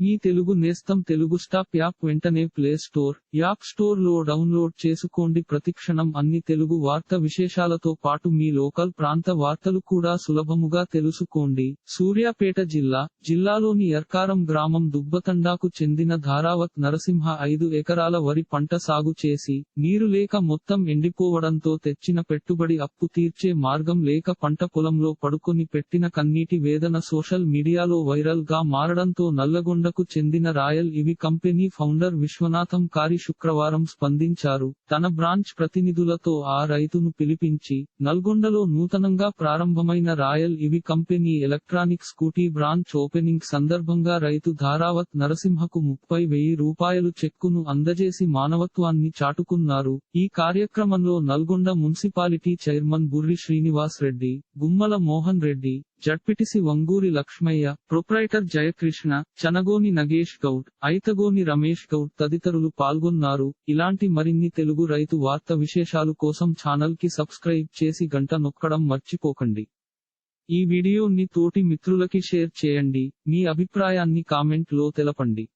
మీ తెలుగు నేస్తం Telugu stop app వెంటనే play store app స్టోర్లో డౌన్లోడ్ చేసుకోండి. ప్రతిక్షణం అన్ని తెలుగు వార్త విశేషాలతో పాటు మీ లోకల్ ప్రాంత వార్తలు కూడా సులభముగా తెలుసుకోండి. సూర్యాపేట జిల్లా జిల్లాలోని ఎర్కారం గ్రామం దుబ్బతండాకు చెందిన ధారావత్ నరసింహ ఐదు ఎకరాల వరి పంట సాగు చేసి నీరు లేక మొత్తం ఎండిపోవడంతో తెచ్చిన పెట్టుబడి అప్పు తీర్చే మార్గం లేక పంట పొలంలో పడుకొని పెట్టిన కన్నీటి వేదన సోషల్ మీడియాలో వైరల్గా మారడంతో నల్లగొండ నల్లగొండకు చెందిన royal EV company founder Viswanatham కారి శుక్రవారం స్పందించారు. తన బ్రాంచ్ ప్రతినిధులతో ఆ రైతును పిలిపించి నల్గొండలో నూతనంగా ప్రారంభమైన royal EV company electronic scooty branch opening సందర్భంగా రైతు ధారావత్ నరసింహకు ముప్పై వెయ్యి రూపాయలు చెక్కును అందజేసి మానవత్వాన్ని చాటుకున్నారు. ఈ కార్యక్రమంలో Nalgonda municipality chairman Burri Srinivas Reddy Gummala Mohan Reddy ZPTC Vanguri Lakshmaiah proprietor Jayakrishna Chanagoni Nagesh Goud Aithagoni Ramesh Goud తదితరులు పాల్గొన్నారు. ఇలాంటి మరిన్ని తెలుగు రైతు వార్త విశేషాలు కోసం ఛానల్కి సబ్స్క్రైబ్ చేసి గంట నొక్కడం మర్చిపోకండి. ఈ వీడియోని తోటి మిత్రులకి షేర్ చేయండి. మీ అభిప్రాయాన్ని కామెంట్లో తెలపండి.